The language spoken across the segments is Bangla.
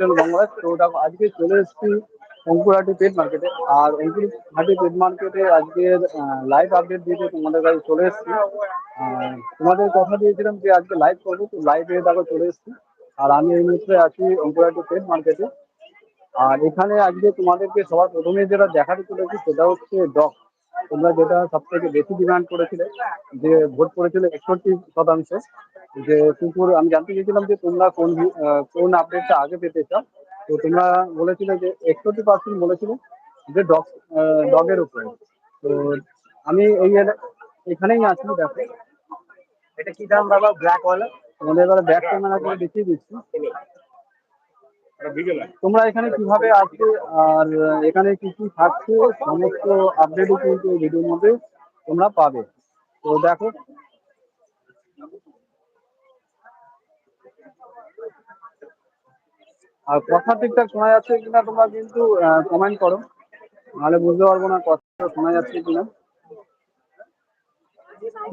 হোটেল গঙ্গারাজ তো আজকে চলে এসেছি অঙ্কুরহাটি পেট মার্কেটে আর অঙ্কুরহাটি পেট মার্কেটে আজকের লাইভ আপডেট দিতে তোমাদের কাছে চলে এসেছি। তোমাদের কথা দিয়েছিলাম যে আজকে লাইভ করব, তো লাইভে দেখো চলে এসেছি। আর আমি এই মুহূর্তে আছি অঙ্কুরহাটি পেট মার্কেটে আর এখানে আজকে তোমাদেরকে সবার প্রথমে যেটা দেখাতে চলেছি, সেটা হচ্ছে ডগ তোমরা যেটা সব থেকে বেশি ডিমান্ড করেছিলে যে ভোট পড়েছিল একষট্টি শতাংশ যে কুকুর আমি জানতে চেয়েছিলাম যে তোমরা কোন কোন আপডেটটা আগে পেতে চাও। তো তোমরা বলেছিলে যে একষট্টি পার্সেন্ট বলেছিলে যে ডগ ডগের উপরে। তো আমি এই এখানেই আছি দেখো। এটা কি দাম বাবা ব্ল্যাক ওয়ালা তোমাদের এবারে ব্যাক ক্যামেরা করে দেখিয়ে দিচ্ছি। তোমরা এখানে কীভাবে আসবে আর এখানে কি কি থাকছে, সমস্ত আপডেটই কিন্তু এই ভিডিওর মধ্যে তোমরা পাবে। তো দেখো। আর কথা ঠিকঠাক শোনা যাচ্ছে কিনা তোমরা কিন্তু কমেন্ট করো। নাহলে বুঝতে পারব না কথা শোনা যাচ্ছে কিনা।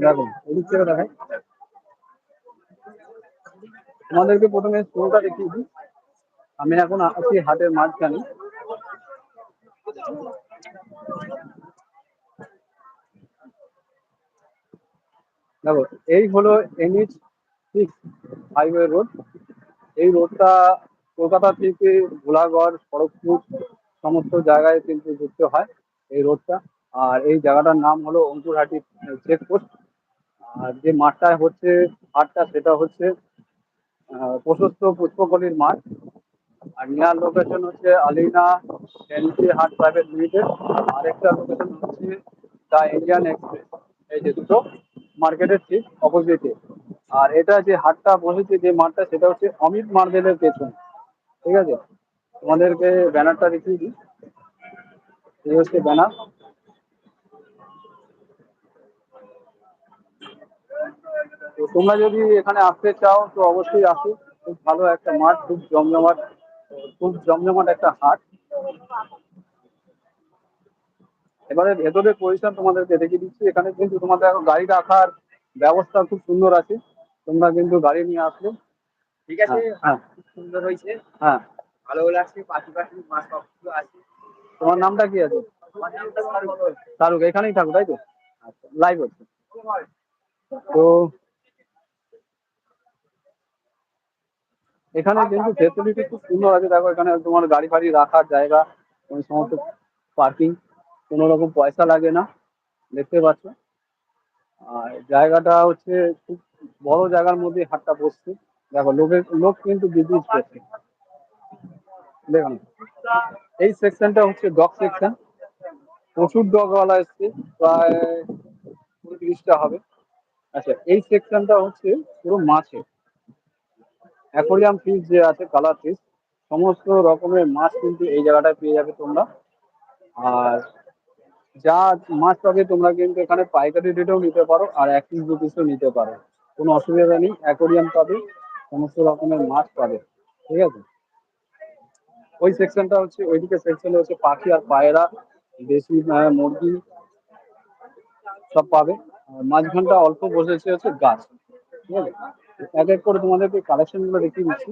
দেখো, এদিক থেকে তোমাদেরকে প্রথমে স্কুলটা দেখিয়ে আমি এখন আছি হাটের মাঝখানে। দেখো, এই হলো এনএইচ সিক্স হাইওয়ে রোড এই রোডটা কলকাতা থেকে ভোলাগড় খড়গপুর সমস্ত জায়গায় কিন্তু যুক্ত হয় এই রোডটা আর এই জায়গাটার নাম হলো অঙ্কুরহাটি চেকপোস্ট আর যে মাঠটা হচ্ছে হাটটা, সেটা হচ্ছে প্রশস্ত পুষ্পকলির মাঠ। আর নিয়ার লোকেশন হচ্ছে আলিনা এনসি হাট প্রাইভেট লিমিটেড আরেকটা লোকেশন হচ্ছে দ্য ইন্ডিয়ান এক্সপ্রেস এই যে দুটো মার্কেটের ঠিক অপোজিটে আর এটা যে হাটটা বসেছে, যে মাঠটা, সেটা হচ্ছে অমিত মার্বেলের পেছনে। ঠিক আছে? তোমাদেরকে ব্যানারটা দেখিয়ে দিই। এই হচ্ছে ব্যানার তো তোমরা যদি এখানে আসতে চাও, তো অবশ্যই আসো। খুব ভালো একটা মাঠ, খুব জমজমাট। খুব জমজমাট একটা হাট। এবারে ভেতরের পজিশন তোমাদেরকে দেখিয়ে দিচ্ছি। এখানে কিন্তু তোমাদের এখন গাড়ি রাখার ব্যবস্থা খুব সুন্দর আছে। তোমরা কিন্তু গাড়ি নিয়ে আসলে ঠিক আছে? হ্যাঁ খুব সুন্দর হয়েছে। হ্যাঁ। ভালো লাগছে পাখি মাছ সবগুলো আছে। তোমার নামটা কি আছে? শাহরুখ। শাহরুখ এখানেই থাকো তাই তো? আচ্ছা। লাইভ হচ্ছে। তো এখানে কিন্তু ফেসিলিটি খুব সুন্দর আছে। দেখো এখানে তোমার গাড়ি ফাড়ি রাখার জায়গা এবং সমস্ত পার্কিং কোনো রকম পয়সা লাগে না। দেখতে পাচ্ছ? আর জায়গাটা হচ্ছে খুব বড় জায়গার মধ্যে হাটটা বসছে। দেখো লোকের লোক কিন্তু বিজনেস করছে। দেখুন এই সেকশনটা হচ্ছে ডগ সেকশন প্রচুর ডগওয়ালা এসছে প্রায় কুড়ি তিরিশটা হবে। আচ্ছা এই সেকশনটা হচ্ছে পুরো মাছের। অ্যাকোরিয়াম ফিশ যে আছে কালার ফিশ সমস্ত রকমের মাছ কিন্তু এই জায়গাটায় পেয়ে যাবে তোমরা। আর যা মাছ পাবে তোমরা কিন্তু এখানে পাইকারি রেটেও নিতে পারো, আর এক পিস দু পিসও নিতে পারো। কোনো অসুবিধা নেই অ্যাকোরিয়াম পাবে, সমস্ত রকমের মাছ পাবে, ঠিক আছে? ওই সেকশনটা হচ্ছে, ওইদিকে সেকশনে হচ্ছে পাখি আর পায়রা, দেশি মুরগি, সব পাবে। মাঝখানটা অল্প বসেছে হচ্ছে গাছ, ঠিক আছে? এক এক করে তোমাদেরকে কালেকশনগুলো দেখিয়ে দিচ্ছি।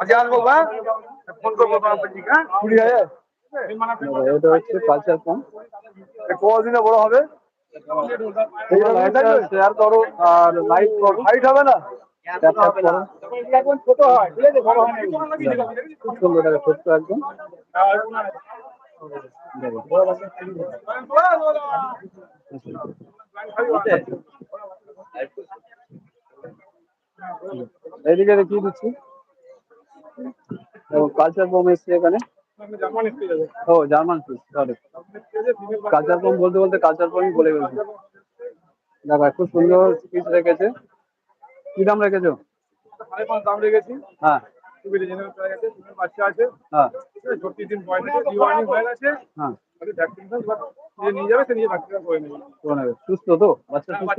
আচ্ছা হ্যাঁ? এটা হচ্ছে কালচার কম কদিনে বড় হবে? শেয়ার করো আর লাইক করো। হাইট হবে না? ছোট হয় ঠিক আছে বড় হয় খুব সুন্দর লাগে ছোট্ট একদম। দেখো। এইদিকে দেখিয়ে দিচ্ছি। কালচার বম এসছে এখানে। ও জার্মান ফিস সরি কালচার বম বলতে বলতে কালচার বমই বলে গেছি। দেখো খুব সুন্দর পিস রেখেছে। কি দাম রেখেছো? দাম রেখেছি হ্যাঁ। জেনারেল প্রাইস আছে বাচ্চা হ্যাঁ ছত্রিশ দিন বয়স আছে হয়ে। হ্যাঁ সুস্থ তো? বাচ্চা সুস্থ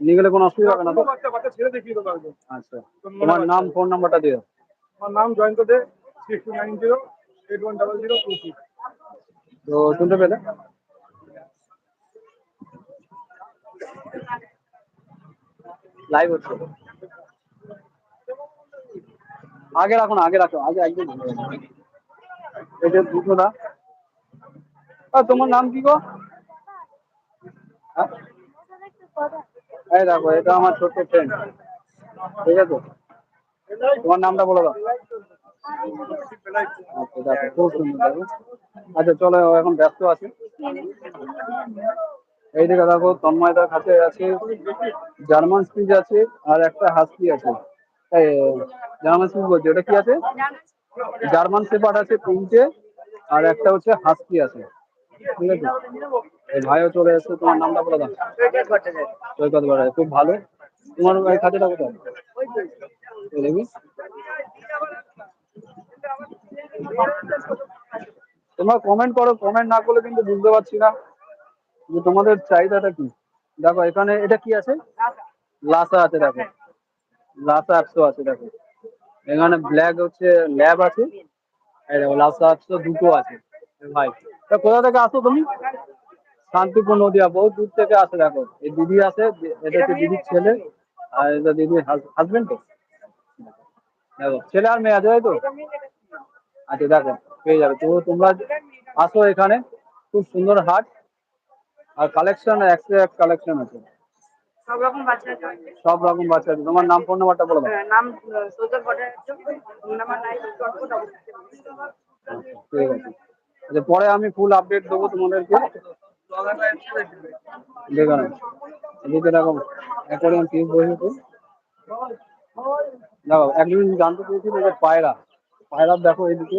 নিয়ে গেলে কোনো অসুবিধা হবে না তো? ছেড়ে দেখিয়ে দেবো আচ্ছা। তোমার নাম ফোন নাম্বারটা দিও। আমার নাম Joyanta De six two nine zero eight one double zero two six তো শুনতে পেলে? লাইভ হচ্ছে। আগে রাখো না আগে রাখো আগে একদম। এটা দুটো না? তোমার নাম কি গো? হ্যাঁ? এই দেখো, এটা আমার ছোট্ট ফ্রেন্ড ঠিক আছে? তোমার নামটা বলে দাও। আচ্ছা দেখো আচ্ছা চলো, এখন ব্যস্ত আছে। এই দিকে দেখো তন্ময়দার কাছে আছে জার্মান স্পিচ আছে আর একটা হাস্কি আছে। জার্মান স্পিচ বলছি, ওটা কি আছে? জার্মান সেপার আছে তিনটে, আর একটা হচ্ছে হাস্কি আছে। ঠিক আছে? এই ভাইও চলে এসছে, তোমার নামটা বলে দাও। সৈকত বাড়ায় খুব ভালো। তোমার এই খাতাটা কোথায়? দেখি। তোমরা কমেন্ট করো কমেন্ট না করলে কিন্তু বুঝতে পারছি না যে তোমাদের চাহিদাটা কি। দেখো, এখানে এটা কি আছে? লাসা আছে, দেখো। লাসা একশো আছে, দেখো। এখানে ব্ল্যাক হচ্ছে ল্যাব আছে দেখো দুটো আছে ভাই তা কোথা থেকে আসো তুমি? শান্তিপুর নদিয়া বহু দূর থেকে আসে দেখো। এই দিদি আছে এটা হচ্ছে দিদির ছেলে, আর এটা দিদির হাজবেন্ড তো। দেখো, ছেলে আর মেয়ে আছে তো? আচ্ছা দেখো, পেয়ে যাবে। তো তোমরা আসো এখানে, খুব সুন্দর হাট, আর কালেকশন একশো এক কালেকশন আছে। সব রকম বাচ্চা আছে। সব রকম বাচ্চা আছে। তোমার নাম ফোন নাম্বারটা বলে। দাও হ্যাঁ, নাম Soudar Bhattacharya. Phone number nine ঠিক আছে। আচ্ছা পরে আমি ফুল আপডেট দেবো তোমাদেরকে। দেখো না। এদিকে দেখো অ্যাকোরিয়াম পিস বসেছে দেখো একদিন জানতে পেরেছিল যে পায়রা। পায়রা দেখো এদিকে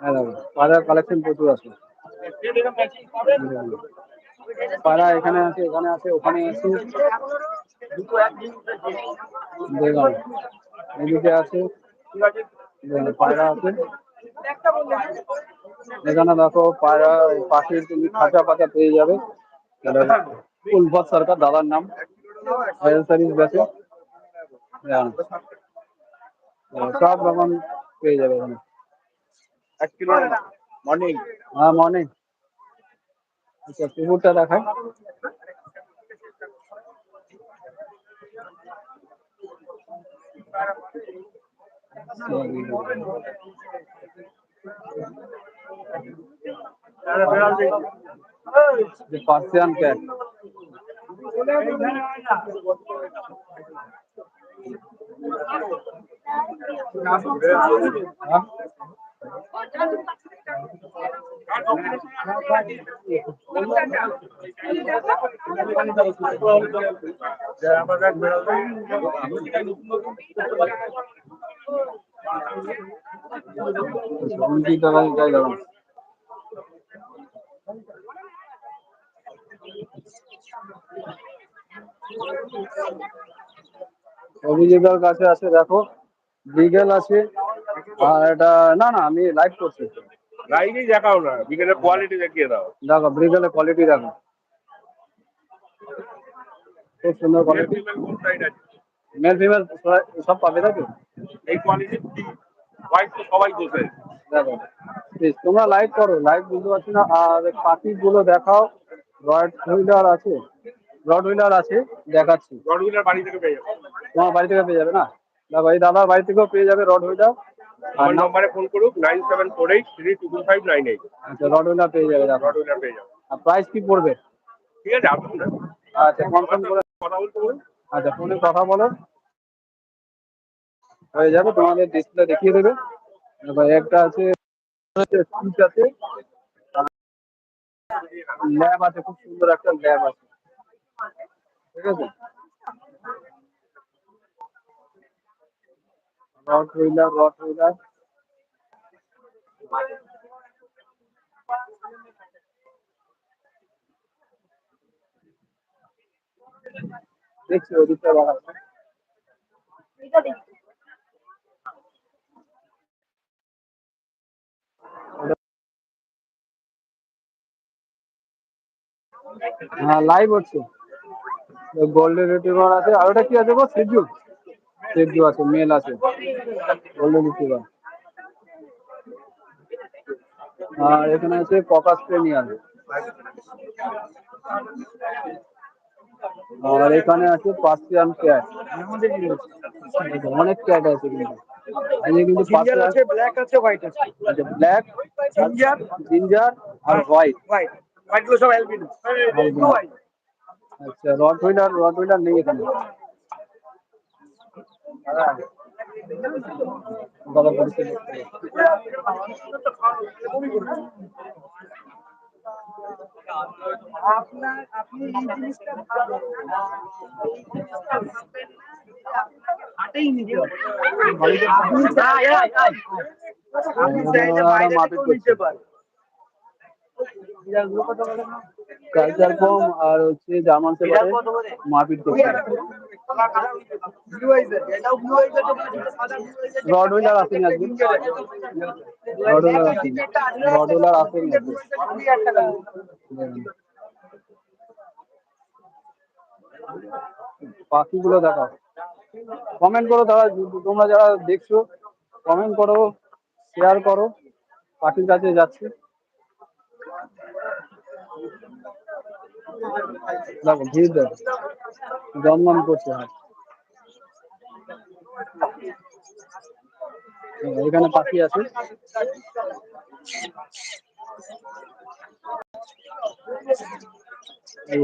হ্যাঁ দেখো পায়রার কালেকশন প্রচুর আছে। পায়রা এখানে আছে এখানে আছে ওখানে আছে। দেখুন এদিকে আছে পায়রা আছে। এখানে দেখো পায়রা পাখির তুমি খাঁচা পাতা পেয়ে যাবে। উলফত সরকার দাদার নাম। Royal service. দেখুন, সব রকম পেয়ে যাবে এখানে। এক কিলো মর্নিং হ্যাঁ মর্নিং আচ্ছা কুকুরটা দেখায় যে পার্সিয়ান ক্যাট হ্যাঁ উনতি টাকা যাই দাঁড়ান অভিজিতের কাছে আছে, দেখো। বিগেল আছে। আর এটা না না, আমি লাইভ করছি। লাইনই দেখাও না বিকেলের কোয়ালিটি দেখিয়ে দাও। দেখো ব্রিগেলের কোয়ালিটি দেখো। খুব সুন্দর কোয়ালিটি মেল ফিমেল সব পাবে এই কোয়ালিটি হোয়াইট তো সবাই বসে। দেখো তোমরা লাইভ করো লাইভ বুঝতে পারছি না। আর পাখিগুলো দেখাও রড হুইলার আছে রড হুইলার আছে দেখাচ্ছি। রডগুলার বাড়ি থেকে পেয়ে যাব। তোমার বাড়ি থেকে পেয়ে যাবে না? দেখো এই দাদার বাড়ি থেকেও পেয়ে যাবে রড হুইলার। আমার নম্বরে ফোন করুক nine seven four eight three two five nine eight. আচ্ছা রড হুইলার পেয়ে যাবে দেখো রডগুলার পেয়ে যাব। আর প্রাইস কি পড়বে? ঠিক আছে আসুন না আচ্ছা কনফার্ম করে কথা বলতে বলুন। আচ্ছা ফোনে কথা বলো। হয়ে যাবে তোমাদের ডিসপ্লে দেখিয়ে দেবে। এবার একটা আছে স্পিচ আছে। ল্যাব আছে খুব সুন্দর একটা ল্যাব আছে। ঠিক আছে? রড হুইলার রড হুইলার দেখছি ওদিকটা দেখাচ্ছে হ্যাঁ লাইভ হচ্ছে। গোল্ডেন রিট্রিভার আছে। আর ওটা কি আছে গো? সিজু সিজু আছে মেল আছে গোল্ডেন রিট্রিভার আর এখানে আছে ককাস প্রেমিয়ার আর এখানে আছে পার্সিয়ান ক্যাট অনেক ক্যাট আছে কিন্তু এই কিন্তু জিঞ্জার আছে ব্ল্যাক আছে হোয়াইট আছে ব্ল্যাক জিঞ্জার জিঞ্জার আর হোয়াইট হোয়াইট হোয়াইটগুলো সব অ্যালবিনো Albino। আচ্ছা রড হুইলার রড হুইলার নেই এখানে দাদা পরিচয় দিচ্ছে। আপনার আপনি এই জিনিসটা ভাববেন না, এই জিনিসটা ভাববেন না, হাটেই নিতে হবে। আপনি আয়, আয়, আয়। আপনি চাইলে বাইরে থেকেও নিতে পারেন। বিড়ালগুলো কত বলে না? কালচার কম আর হচ্ছে জার্মান মারপিট করছে রড হুইলার আসেনি আজকে। রড হুইলার আসেনি। রড আসেনি। পাখিগুলো দেখাও। কমেন্ট করো দাদা তোমরা যারা দেখছ কমেন্ট করো শেয়ার করো। পাখির কাছে যাচ্ছি। দেখো ভিড় দেখো জন্মন করছে হাট এখানে পাখি আছে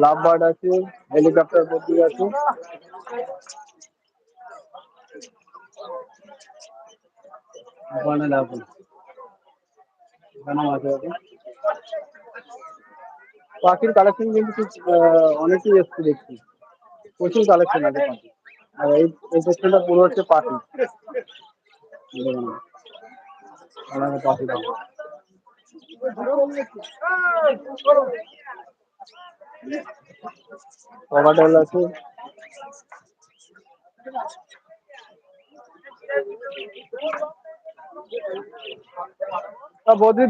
লাভ বার্ড আছে হেলিকপ্টার পদ্ধতি আছে। ওখানে দেখো এখানেও আছে দেখো। পাখির কালেকশন কিন্তু খুব অনেকই এসছে দেখছি। প্রচুর কালেকশন আছে আর এই এই সেকশনটা পুরো হচ্ছে পাখি। পাখি কভারটেল আছে।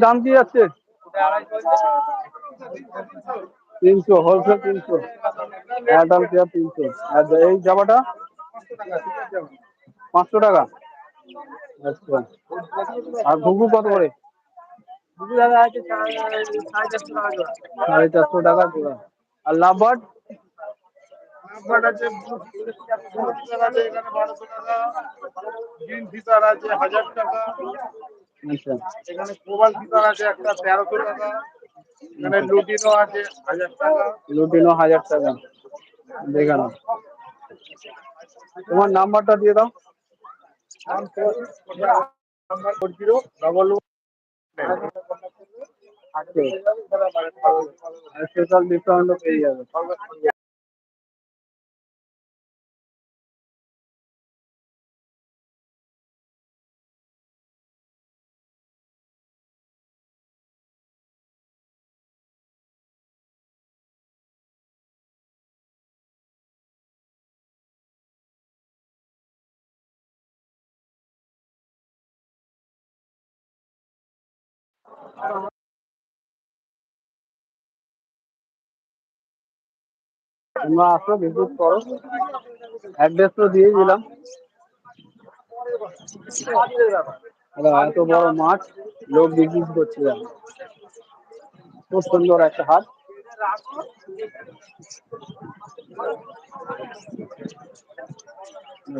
দাম কি যাচ্ছে তিনশো হোলসেল তিনশো। অ্যাডাল পেয়ার তিনশো। আর এই জামাটা? পাঁচশো টাকা। আচ্ছা। আর ঘুঘু কত করে? সাড়ে চারশো টাকা জোড়া। আর লাভ বার্ড নাম্বার আছে আছে এখানে বারোশো টাকা গ্রিন ফিচার আছে হাজার টাকা। আচ্ছা আছে একটা এখানে লুটিনো আছে হাজার টাকা। লুটিনো হাজার টাকা। দেখে নাও তোমার নাম্বারটা দিয়ে দাও। স্পেশাল ডিসকাউন্ট পেয়ে যাবে। তোমরা আসো ভিজিট করো। অ্যাড্রেস তো দিয়ে দিলাম। দাদা, এত বড় মাঠ লোক বিজনেস করছে দেখো। খুব সুন্দর একটা হাট।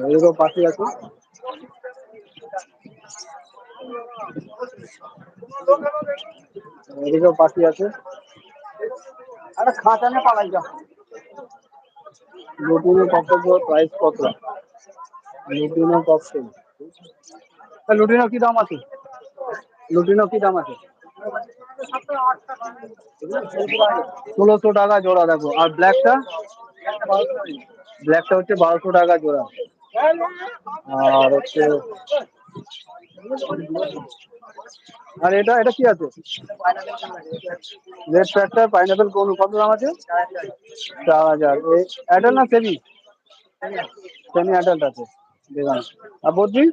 এদিকেও পাখি আছে। এদিকেও পাখি আছে। আরে খাঁচা নিয়ে পালাই যা লুটিনো ককটেল প্রাইস কত লুটিনো ককটেল লুটিনো কি দাম আছে? লুটিনো কি দাম আছে? ষোলোশো টাকা জোড়া, দেখো। আর ব্ল্যাকটা? ব্ল্যাকটা হচ্ছে বারোশো টাকা জোড়া। আর হচ্ছে আর এটা এটা কি আছে? রেড ফ্যাক্টর পাইনাপেল কোন কত দাম আছে? চার হাজার। এই অ্যাডাল্ট না সেমি সেমি অ্যাডাল্ট আছে। দেখুন আর বদ্রি?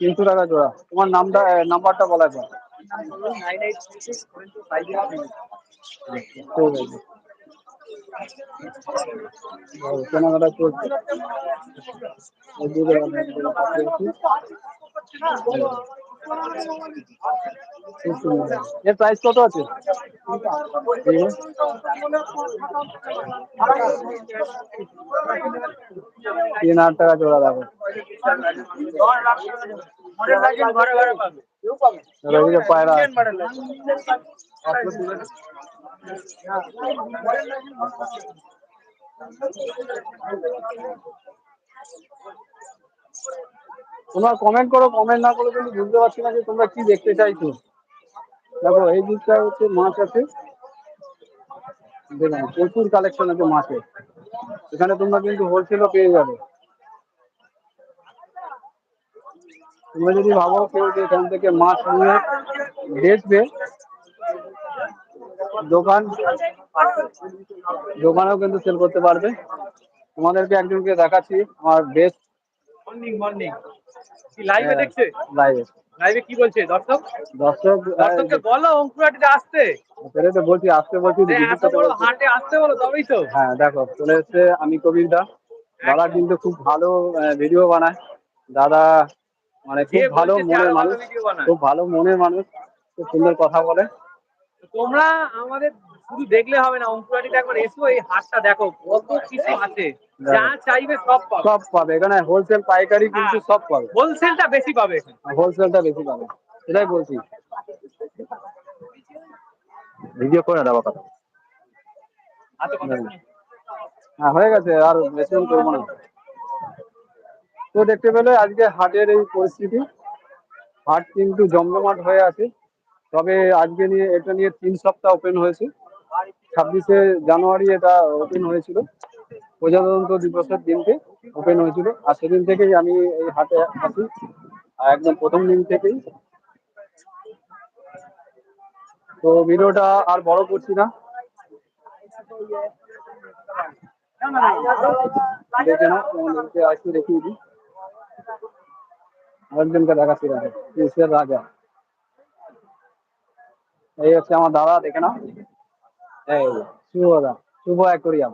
তিনশো টাকা জোড়া। তোমার নামটা নাম্বারটা বলা যায় কেনাকাটা এর প্রাইস কত আছে তিন হাজার টাকা জোড়া দেখো পায়রা আছে। তোমরা কমেন্ট করো কমেন্ট না করলে কিন্তু বুঝতে পারছি না যে তোমরা কি দেখতে চাইছো। দেখো, এই দিকটা হচ্ছে মাছ আছে। দেখুন প্রচুর কালেকশন আছে মাছের এখানে তোমরা কিন্তু হোলসেলও পেয়ে যাবে। তোমরা যদি ভাবো কেউ যে এখান থেকে মাছ নিয়ে বেচবে, দোকান, দোকানেও কিন্তু সেল করতে পারবে। তোমাদেরকে একজনকে দেখাচ্ছি, আমার বেস্ট মর্নিং মর্নিং কি লাইভে দেখছে? লাইভে লাইভে কি বলছে? দর্শক? দর্শক দর্শককে বলো অঙ্কুরাটিতে আসতে। সেটাই তো বলছি আসতে বলছি এত বড় হাটে আসতে বলো তবেই তো। হ্যাঁ দেখো চলে এসছে আমি কবির দা। দাদা কিন্তু খুব ভালো ভিডিও বানায়। দাদা মানে খুব ভালো বলছে মনের মানুষ। খুব ভালো মনের মানুষ খুব সুন্দর কথা বলে। তোমরা আমাদের শুধু দেখলে হবে না অঙ্কুরাটিতে একবার এসো এই হাটটা দেখো কত কিছু আছে। যা চাইবে সব পাবে। সব পাবে। এখানে হোলসেল পাইকারি কিন্তু হ্যাঁ। সব পাবে। হোলসেলটা বেশি পাবে। এখানে। হোলসেলটা বেশি পাবে। সেটাই বলছি। ভিডিও করে কথা হাতে কথা। হ্যাঁ। হয়ে গেছে। আর বেশি করব না। তো দেখতে পেলে আজকে হাটের এই পরিস্থিতি। হাট কিন্তু জমজমাট হয়ে আছে। তবে আজকে নিয়ে এটা নিয়ে তিন সপ্তাহ ওপেন হয়েছে। ছাব্বিশে জানুয়ারি এটা ওপেন হয়েছিল। প্রজাতন্ত্র দিবসের দিনকে ওপেন হয়েছিল। আর সেদিন থেকেই আমি এই হাটে আসি। একদম প্রথম দিন থেকেই। তো ভিডিওটা আর বড় করছি না। দেখে না দেখাচ্ছি রাজা। এই হচ্ছে আমার দাদা, দেখে নাও। এই যে, শুভ দা শুভ অ্যাকোরিয়াম।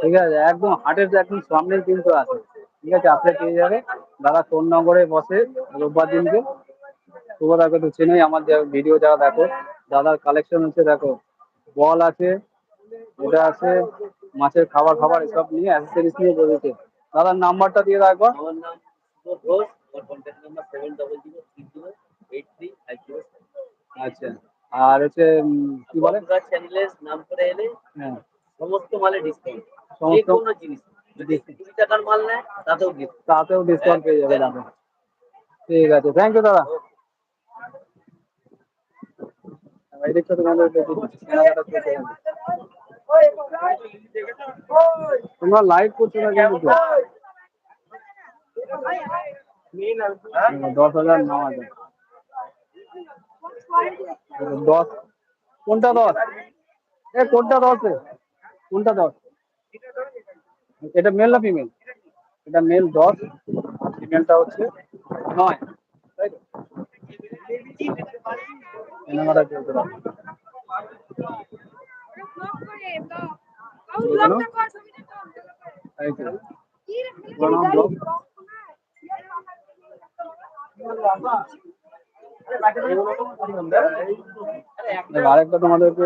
ঠিক আছে একদম হাটের একদম সামনেই কিন্তু আছে। ঠিক আছে আপনি পেয়ে যাবে। দাদা কোন নম্বরে বসে রোববার দিনকে। শুভ দাকে তো চেনেই আমার ভিডিও যারা দেখো দাদার কালেকশন হচ্ছে দেখো বল আছে ওটা আছে মাছের খাবার খাবার এসব নিয়ে অ্যাসেসরিজ নিয়ে বসেছে। দাদার নাম্বারটা দিয়ে রাখব আমার নাম ঘোষ ওর contact number seven double zero zero eight three five zero আচ্ছা। আর হচ্ছে কি বলে? চ্যানেলের নাম করে এলে হ্যাঁ। সমস্ত মালে ডিসকাউন্ট সমস্ত কোনো জিনিস। যদি কুড়ি টাকার মাল নেয় তাতেও তাতেও ডিসকাউন্ট পেয়ে যাবে দাদা। ঠিক আছে থ্যাংক ইউ দাদা। কেনাকাটা তোমরা লাইভ করছ না কেন তো? দশ হাজার ন হাজার। দশ। কোনটা দশ? এ কোনটা দশ কোনটা দশ? এটা মেল না ফিমেল এটা মেল দশ ফিমেলটা হচ্ছে নয়। তাই তো? চলতে পারে ব্লগ আরেকটা তোমাদেরকে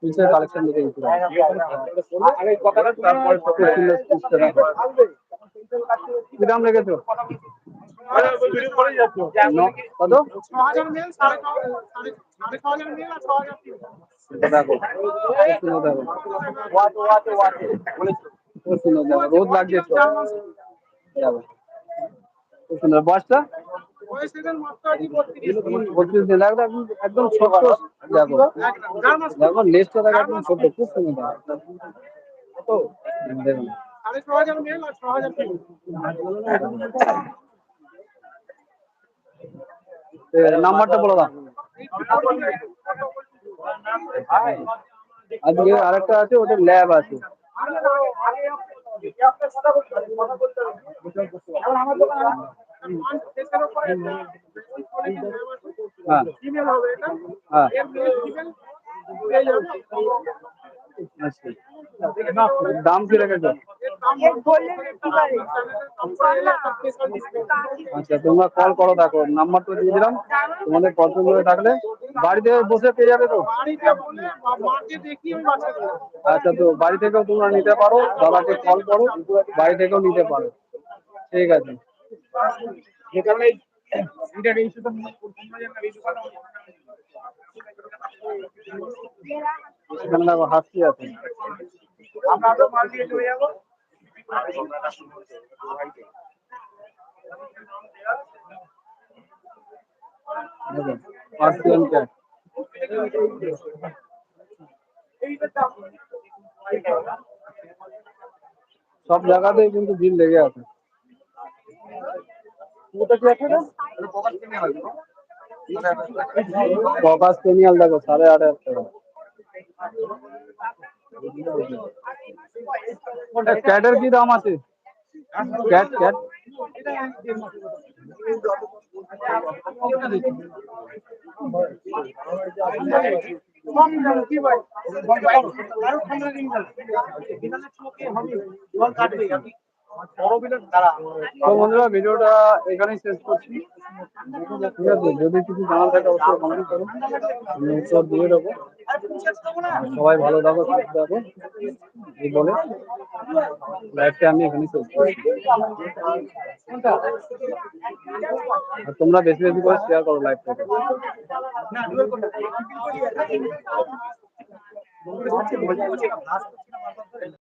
পিসের কালেকশন দেখে দেখো। কি দাম ন- কত? দেখো রোদ লাগছে বয়সটা? বয়স এদের আজকে বত্রিশ। বত্রিশ দিন একদম একদম ছোট্ট দেখো একদম। যার মাস দেখো লেজটা দেখো একদম ছোট খুব সুন্দর দেখুন নাম্বারটা বলে দাও আজকে আরেকটা আছে ওদের ল্যাব আছে হ্যাঁ হবে হ্যাঁ যাবে। আচ্ছা দাম কি রেখেছো? আচ্ছা তোমরা কল করো দেখো নাম্বার তো দিয়ে দিলাম। তোমাদের পছন্দ হয়ে থাকলে বাড়িতে বসে পেয়ে যাবে তো? আচ্ছা তো বাড়ি থেকেও তোমরা নিতে পারো দাদাকে কল করো বাড়ি থেকেও নিতে পারো। ঠিক আছে। যেখানে এটা এই শুধু তোমরা জানো এই দোকানে এখানে দেখো হাসি আছে আমরা তো মাল দিয়ে চলে যাব দেখো পার্সিয়ান ক্যাট সব জায়গাতেই কিন্তু ভিড় লেগে আছে ককাস পেনিয়াল দেখো সাড়ে আট হাজার টাকা। ক্যাটের কি দাম আছে? Cat cat. তো বন্ধুরা ভিডিওটা এখানেই শেষ করছি। ঠিক আছে যদি কিছু জানার থাকে অবশ্যই কমেন্ট করো। আমি উত্তর দিয়ে দেবো। সবাই ভালো থাকো সুস্থ থাকো। এই বলে লাইফটা আমি এখানে শেষ করছি। আর তোমরা বেশি বেশি করে শেয়ার করো লাইফটাকে না